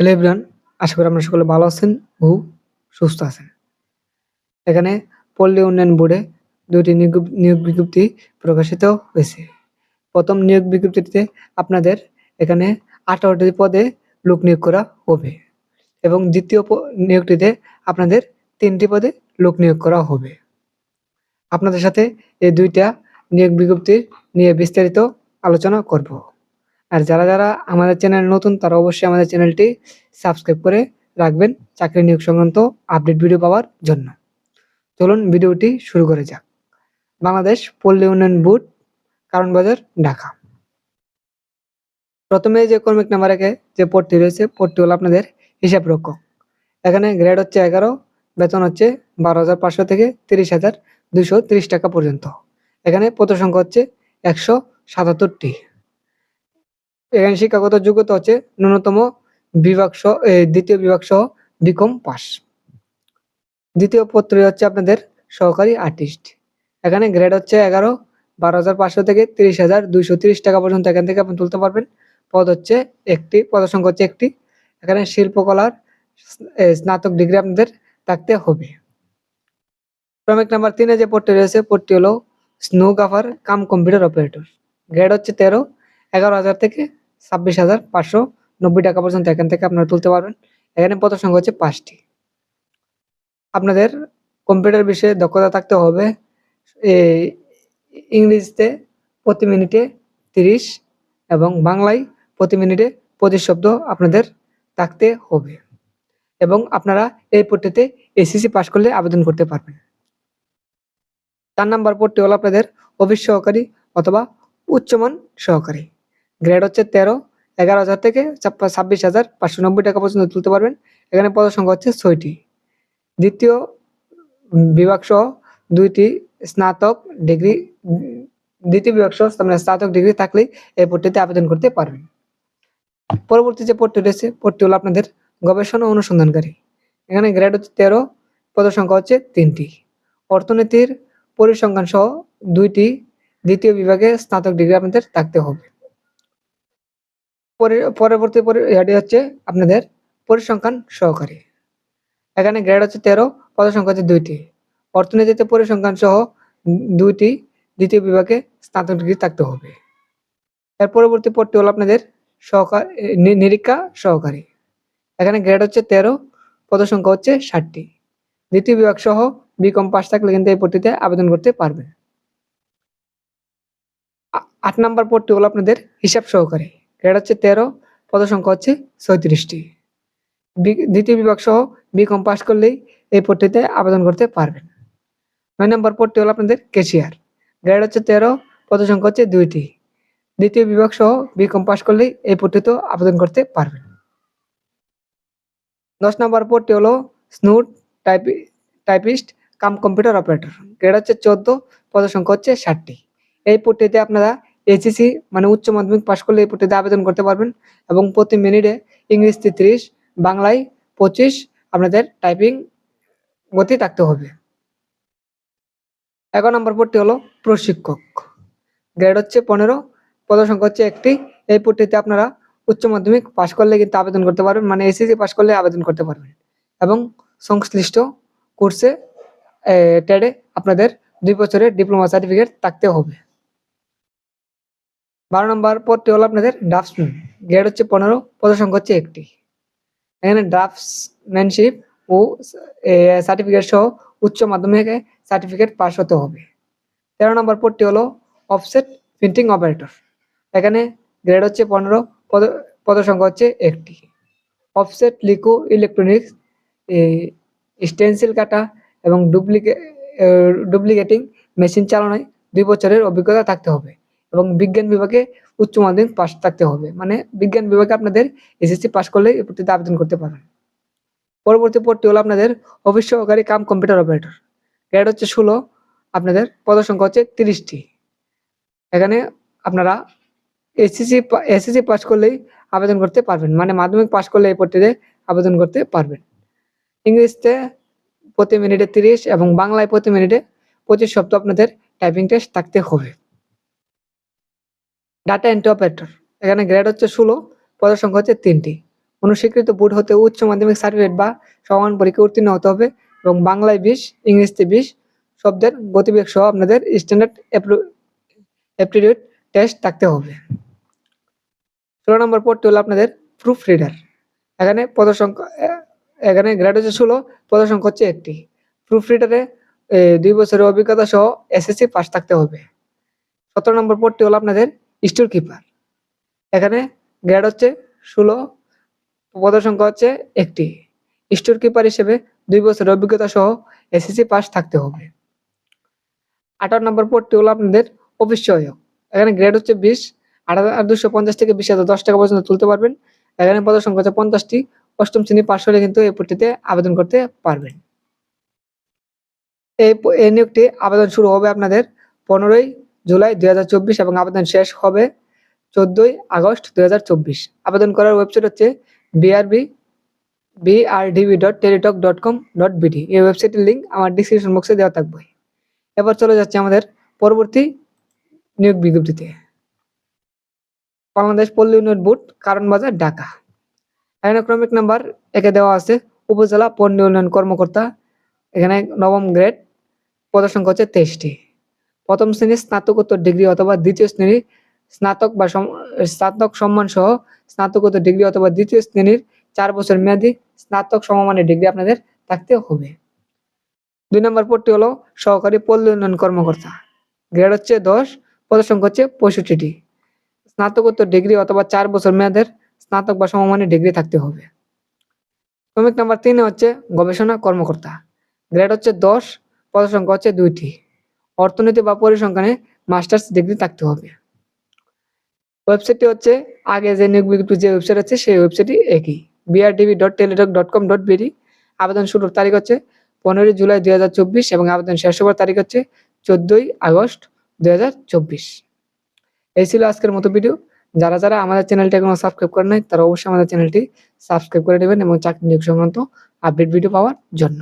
Hello everyone, আশা করি আপনারা সকলে ভালো আছেন ও সুস্থ আছেন। এখানে পল্লী উন্নয়ন বোর্ডে দুটি নিয়োগ বিজ্ঞপ্তি প্রকাশিত হয়েছে। প্রথম নিয়োগ বিজ্ঞপ্তিতে আপনাদের এখানে আঠারোটি পদে লোক নিয়োগ করা হবে এবং দ্বিতীয় নিয়োগটিতে আপনাদের তিনটি পদে লোক নিয়োগ করা হবে। আপনাদের সাথে এই দুইটা নিয়োগ বিজ্ঞপ্তি নিয়ে বিস্তারিত আলোচনা করব। আর যারা যারা আমাদের চ্যানেল নতুন, তারা অবশ্যই আমাদের চ্যানেলটি সাবস্ক্রাইব করে রাখবেন চাকরি নিয়োগ সংক্রান্ত আপডেট ভিডিও পাওয়ার জন্য। চলুন ভিডিওটি শুরু করে যাক। বাংলাদেশ পল্লী উন্নয়ন বোর্ড কারণ বাজার ঢাকা। প্রথমে যে কর্মিক নাম্বার একে যে পদটি রয়েছে, পদটি হলো আপনাদের হিসাব রক্ষক এখানে গ্রেড হচ্ছে এগারো, বেতন হচ্ছে বারো হাজার পাঁচশো থেকে তিরিশ হাজার দুশো তিরিশ টাকা পর্যন্ত। এখানে পদ সংখ্যা হচ্ছে একশো সাতাত্তরটি। এখানে শিক্ষাগত যোগ্যতা হচ্ছে ন্যূনতম বিভাগ সহ দ্বিতীয় বিভাগ সহ বিকম পাস। দ্বিতীয় পত্রে হচ্ছে আপনাদের সহকারী আর্টিস্ট। এখানে গ্রেড হচ্ছে এগারো, বারো হাজার পাঁচশো থেকে তিরিশ হাজার দুইশো তিরিশ টাকা পর্যন্ত এখান থেকে আপনি তুলতে পারবেন। পদ হচ্ছে একটি পদ সংখ্যা হচ্ছে একটি। এখানে শিল্পকলার স্নাতক ডিগ্রি আপনাদের থাকতে হবে। ক্রমিক নাম্বার তিনে যে পদটি রয়েছে, পদটি হলো stenographer cum computer operator. Grade হচ্ছে তেরো এগারো হাজার থেকে ছাব্বিশ হাজার পাঁচশো নব্বই টাকা পর্যন্ত এখান থেকে আপনারা তুলতে পারবেন। এখানে পদ সংখ্যা হচ্ছে পাঁচটি। আপনাদের কম্পিউটার বিষয়ে দক্ষতা থাকতে হবে। ইংরেজিতে প্রতি মিনিটে তিরিশ এবং বাংলায় প্রতি মিনিটে পঁচিশ শব্দ আপনাদের থাকতে হবে। এবং আপনারা এই পদটিতে এসিসি পাশ করলে আবেদন করতে পারবেন। চার নাম্বার পদটি হল আপনাদের অফিস সহকারী অথবা উচ্চমান সহকারী। গ্রেড হচ্ছে তেরো, এগারো হাজার থেকে ছাব্বিশ হাজার পাঁচশো নব্বই টাকা পর্যন্ত তুলতে পারবেন। এখানে পদ সংখ্যা হচ্ছে ছয়টি। দ্বিতীয় বিভাগ সহ দুইটি স্নাতক ডিগ্রি, দ্বিতীয় বিভাগ সহ মানে স্নাতক ডিগ্রি থাকলেই এই পদটিতে আবেদন করতে পারবেন। পরবর্তী যে পদটি রয়েছে, পদটি হলো আপনাদের গবেষণা অনুসন্ধানকারী। এখানে গ্রেড হচ্ছে তেরো পদ সংখ্যা হচ্ছে তিনটি। অর্থনীতির পরিসংখ্যান সহ দুইটি, দ্বিতীয় বিভাগে স্নাতক ডিগ্রি আপনাদের থাকতে হবে। পরবর্তী পরি- ইয়াটি হচ্ছে আপনাদের পরিসংখ্যান সহকারী। এখানে গ্রেড হচ্ছে তেরো পদ সংখ্যা হচ্ছে দুইটি। অর্থনীতিতে পরিসংখ্যান সহ দুইটি, দ্বিতীয় বিভাগে স্নাতক ডিগ্রি থাকতে হবে। এর পরবর্তী পদটি হলো আপনাদের সহকারী নিরীক্ষা সহকারী। এখানে গ্রেড হচ্ছে তেরো পদ সংখ্যা হচ্ছে ষাটটি। দ্বিতীয় বিভাগ সহ বিকম পাস থাকলে কিন্তু এই পদটিতে আবেদন করতে পারবেন। আট নাম্বার পদটি হলো আপনাদের হিসাব সহকারী। গ্রেড হচ্ছে তেরো পদ সংখ্যা হচ্ছে ছয়ত্রিশটি। বি- দ্বিতীয় বিভাগ সহ বিকম পাস করলেই এই পদটিতে আবেদন করতে পারবেন। নয় নম্বর পদটি হলো আপনাদের ক্যাশিয়ার গ্রেড হচ্ছে তেরো পদ সংখ্যা হচ্ছে দুইটি। দ্বিতীয় বিভাগ সহ বিকম পাস করলেই এই পদটিতেও আবেদন করতে পারবেন। দশ নম্বর পদটি হলো স্নুট টাইপি typist cum computer operator. Grade হচ্ছে চোদ্দ পদ সংখ্যা হচ্ছে ষাটটি। এই পদটিতে আপনারা এইচএসি মানে উচ্চ মাধ্যমিক পাশ করলে এই পদটিতে আবেদন করতে পারবেন। এবং প্রতি মিনিটে ইংরেজিতে ত্রিশ, বাংলায় পঁচিশ, আপনাদের টাইপিং গতি থাকতে হবে। এগারো নম্বর পদটি হলো প্রশিক্ষক। গ্রেড হচ্ছে পনেরো, পদ সংখ্যা হচ্ছে একটি। এই পদটিতে আপনারা উচ্চ মাধ্যমিক পাশ করলে কিন্তু আবেদন করতে পারবেন মানে এসএসসি পাশ করলে আবেদন করতে পারবেন। এবং সংশ্লিষ্ট কোর্সে ট্যাডে আপনাদের দুই বছরের ডিপ্লোমা সার্টিফিকেট থাকতে হবে। বারো নম্বর পদটি হলো আপনাদের ড্রাফটসম্যান গ্রেড হচ্ছে পনেরো পদ সংখ্যা হচ্ছে একটি। এখানে ড্রাফটসম্যানশিপ ও সার্টিফিকেট সহ উচ্চ মাধ্যমিকে সার্টিফিকেট পাস হতে হবে। তেরো নম্বর পদটি হলো অফসেট প্রিন্টিং অপারেটর এখানে গ্রেড হচ্ছে পনেরো, পদ পদ সংখ্যা হচ্ছে একটি। অফসেট লিকো ইলেকট্রনিক্স স্টেন্সিল কাটা এবং ডুপ্লিকেট ডুপ্লিকেটিং মেশিন চালানোয় দুই বছরের অভিজ্ঞতা থাকতে হবে। এবং বিজ্ঞান বিভাগে উচ্চ মাধ্যমিক পাস থাকতে হবে। মানে বিজ্ঞান বিভাগে আপনাদের এসএসসি পাস করলে এই পদটিতে আবেদন করতে পারবেন। পরবর্তী পদটি হলো আপনাদের অফিস সহকারী কাম কম্পিউটার অপারেটর। গ্রেড হচ্ছে ষোলো, আপনাদের পদ সংখ্যা হচ্ছে তিরিশটি। এখানে আপনারা এসএসসি এসএসসি পাস করলেই আবেদন করতে পারবেন। মানে মাধ্যমিক পাস করলে এই পদটিতে আবেদন করতে পারবেন। ইংরেজিতে প্রতি মিনিটে তিরিশ এবং বাংলায় প্রতি মিনিটে পঁচিশ শব্দ আপনাদের টাইপিং টেস্ট থাকতে হবে। ডাটা এন্ট্রি অপারেটর এখানে গ্রেড হচ্ছে ষোলো, পদের সংখ্যা হচ্ছে তিনটি। কোনো স্বীকৃত বোর্ড হতে উচ্চ মাধ্যমিক সার্টিফিকেট বা সমান পরীক্ষা উত্তীর্ণ হতে হবে এবং বাংলায় বিশ, ইংরেজিতে বিশ শব্দের গতিবেগ সহ আপনাদের স্ট্যান্ডার্ড অ্যাপটিটিউড টেস্ট থাকতে হবে। ষোলো নম্বর পদটি হলো আপনাদের প্রুফ রিডার এখানে পদ সংখ্যা এখানে গ্রেড হচ্ছে ষোলো পদ সংখ্যা হচ্ছে একটি। প্রুফ রিডারে দুই বছরের অভিজ্ঞতা সহ এসএসসি পাস থাকতে হবে। সতেরো নম্বর পদটি হলো আপনাদের স্টোর কিপার। এখানে গ্রেড হচ্ছে ষোলো পদ সংখ্যা হচ্ছে একটি। স্টোর কিপার হিসেবে দুই বছরের অভিজ্ঞতা সহ এসএসসি পাস থাকতে হবে। আঠারো নম্বর পদটি হলো আপনাদের অফিস সহায়ক। এখানে গ্রেড হচ্ছে বিশ হাজার দুশো পঞ্চাশ থেকে বিশ হাজার দশ টাকা পর্যন্ত তুলতে পারবেন। এখানে পদের সংখ্যা হচ্ছে পঞ্চাশটি, অষ্টম শ্রেণি পাশ হলে কিন্তু এই পদটিতে আবেদন করতে পারবেন। এই নিয়োগটি আবেদন শুরু হবে আপনাদের পনেরোই জুলাই দুই হাজার চব্বিশ এবং আবেদন শেষ হবে চোদ্দই আগস্ট দুই আবেদন করার ওয়েবসাইট হচ্ছে BRB BRDB dot Teletalk dot com dot BD এই ওয়েবসাইটের লিঙ্ক আমার ডিসক্রিপশন বক্সে দেওয়া থাকবে। এবার চলে যাচ্ছে আমাদের পরবর্তী নিয়োগ বিজ্ঞপ্তিতে। বাংলাদেশ পল্লী উন্নয়ন বোর্ড কারণ বাজার ঢাকা। এখানে ক্রমিক নাম্বার একে দেওয়া আছে, উপজেলা পণ্য উন্নয়ন কর্মকর্তা। এখানে নবম গ্রেড পদ সংখ্যা হচ্ছে তেইশটি। প্রথম শ্রেণির স্নাতকোত্তর ডিগ্রি অথবা দ্বিতীয় শ্রেণির স্নাতক বা স্নাতক সম্মান সহ স্নাতকোত্তর ডিগ্রি অথবা দ্বিতীয় শ্রেণির চার বছর মেয়াদী স্নাতক সমমানের ডিগ্রি আপনাদের থাকতে হবে। দুই নম্বর পদটি হলো সহকারী পল্লী উন্নয়ন কর্মকর্তা। গ্রেড হচ্ছে দশ পদ সংখ্যা হচ্ছে পঁয়ষট্টিটি। স্নাতকোত্তর ডিগ্রি অথবা চার বছর মেয়াদের স্নাতক বা সমমানের ডিগ্রি থাকতে হবে। ক্রমিক নাম্বার তিনে হচ্ছে গবেষণা কর্মকর্তা। গ্রেড হচ্ছে দশ পদ সংখ্যা হচ্ছে দুইটি। অর্থনীতি বা পরিসংখ্যানে মাস্টার্স ডিগ্রি থাকতে হবে। ওয়েবসাইটটি হচ্ছে, আগে যে নিয়োগ বিজ্ঞপ্তি যে ওয়েবসাইট আছে, সেই ওয়েবসাইটই একই। BRDB dot Teletalk dot com dot BD আবেদন শুরুর তারিখ হচ্ছে পনেরোই জুলাই দুই হাজার চব্বিশ এবং আবেদন শেষ হওয়ার তারিখ হচ্ছে চোদ্দই আগস্ট দুই হাজার চব্বিশ। এই ছিল আজকের মতো ভিডিও। যারা যারা আমাদের চ্যানেলটি এখনও সাবস্ক্রাইব করে নাই, তারা অবশ্যই আমাদের চ্যানেলটি সাবস্ক্রাইব করে নেবেন এবং চাকরি নিয়োগ সংক্রান্ত আপডেট ভিডিও পাওয়ার জন্য।